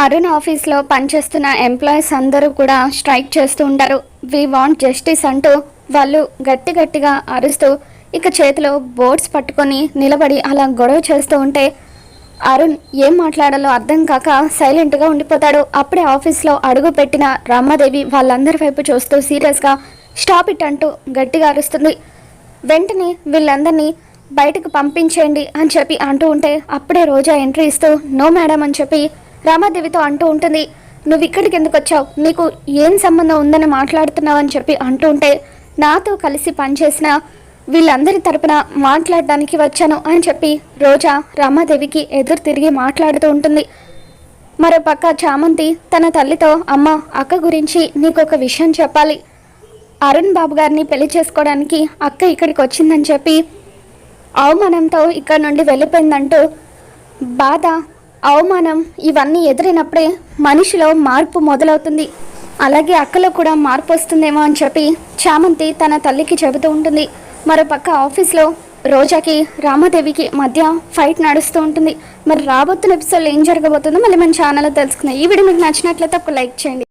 అరుణ్ ఆఫీస్లో పనిచేస్తున్న ఎంప్లాయీస్ అందరూ కూడా స్ట్రైక్ చేస్తూ ఉంటారు. వి వాంట్ జస్టిస్ అంటూ వాళ్ళు గట్టి గట్టిగా అరుస్తూ ఇక చేతిలో బోర్డ్స్ పట్టుకొని నిలబడి అలా గొడవ చేస్తూ ఉంటే అరుణ్ ఏం మాట్లాడాలో అర్థం కాక సైలెంట్గా ఉండిపోతాడు. అప్పుడే ఆఫీస్లో అడుగు పెట్టిన రమాదేవి వాళ్ళందరి వైపు చూస్తూ సీరియస్గా స్టాప్ ఇట్ అంటూ గట్టిగా అరుస్తుంది. వెంటనే వీళ్ళందరినీ బయటకు పంపించేయండి అని చెప్పి అంటూ ఉంటే అప్పుడే రోజా ఎంట్రీ ఇస్తూ నో మేడం అని చెప్పి రామాదేవితో అంటూ ఉంటుంది నువ్వు ఇక్కడికి ఎందుకు వచ్చావు? నీకు ఏం సంబంధం ఉందని మాట్లాడుతున్నావు అని చెప్పి అంటూ ఉంటే నాతో కలిసి పనిచేసిన వీళ్ళందరి తరపున మాట్లాడడానికి వచ్చాను అని చెప్పి రోజా రామాదేవికి ఎదురు తిరిగి మాట్లాడుతూ ఉంటుంది. మరోపక్క చామంతి తన తల్లితో అమ్మ అక్క గురించి నీకు ఒక విషయం చెప్పాలి. అరుణ్ బాబు గారిని పెళ్ళి చేసుకోవడానికి అక్క ఇక్కడికి వచ్చిందని చెప్పి అవమానంతో ఇక్కడ నుండి వెళ్ళిపోయిందంటూ బాధ అవమానం ఇవన్నీ ఎదురైనప్పుడే మనిషిలో మార్పు మొదలవుతుంది. అలాగే అక్కలో కూడా మార్పు వస్తుందేమో అని చెప్పి చామంతి తన తల్లికి చెబుతూ ఉంటుంది. మరోపక్క ఆఫీస్లో రోజాకి రామదేవికి మధ్య ఫైట్ నడుస్తూ ఉంటుంది. మరి రాబోతున్న ఎపిసోడ్లో ఏం జరగబోతుందో మళ్ళీ మన ఛానల్లో తెలుసుకుందాం. ఈ వీడియో మీకు నచ్చినట్లయితే ఒక లైక్ చేయండి.